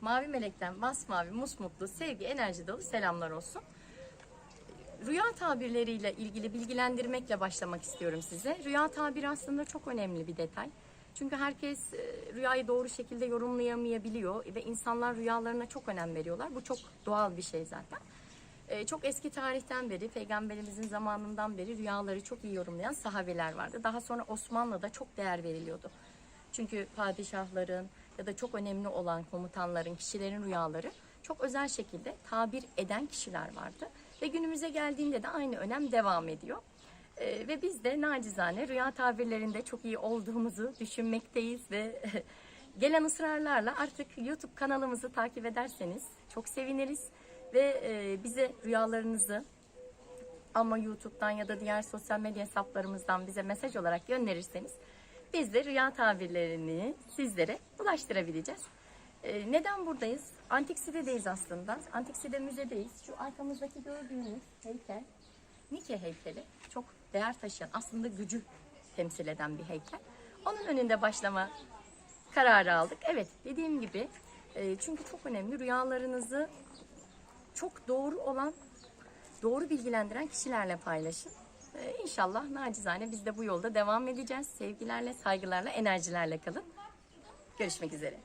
Mavi Melek'ten masmavi, musmutlu, sevgi, enerji dolu selamlar olsun. Rüya tabirleriyle ilgili bilgilendirmekle başlamak istiyorum size. Rüya tabiri aslında çok önemli bir detay. Çünkü herkes e, rüyayı doğru şekilde yorumlayamayabiliyor ve insanlar rüyalarına çok önem veriyorlar. Bu çok doğal bir şey zaten. E, Çok eski tarihten beri, peygamberimizin zamanından beri rüyaları çok iyi yorumlayan sahabeler vardı. Daha sonra Osmanlı'da çok değer veriliyordu. Çünkü padişahların ya da çok önemli olan komutanların, kişilerin rüyaları çok özel şekilde tabir eden kişiler vardı. Ve günümüze geldiğinde de aynı önem devam ediyor. Ee, ve biz de nacizane rüya tabirlerinde çok iyi olduğumuzu düşünmekteyiz ve gelen ısrarlarla artık YouTube kanalımızı takip ederseniz çok seviniriz. Ve e, bize rüyalarınızı ama YouTube'dan ya da diğer sosyal medya hesaplarımızdan bize mesaj olarak gönderirseniz biz de rüya tabirlerini sizlere ulaştırabileceğiz. Ee, neden buradayız? Antik Side'deyiz aslında. Antik Side müzedeyiz. Şu arkamızdaki gördüğünüz heykel Nike heykeli. Çok değer taşıyan, aslında gücü temsil eden bir heykel. Onun önünde başlama kararı aldık. Evet, dediğim gibi e, çünkü çok önemli rüyalarınızı çok doğru olan, doğru bilgilendiren kişilerle paylaşın. Ee, İnşallah nacizane biz de bu yolda devam edeceğiz. Sevgilerle, saygılarla, enerjilerle kalın. Görüşmek üzere.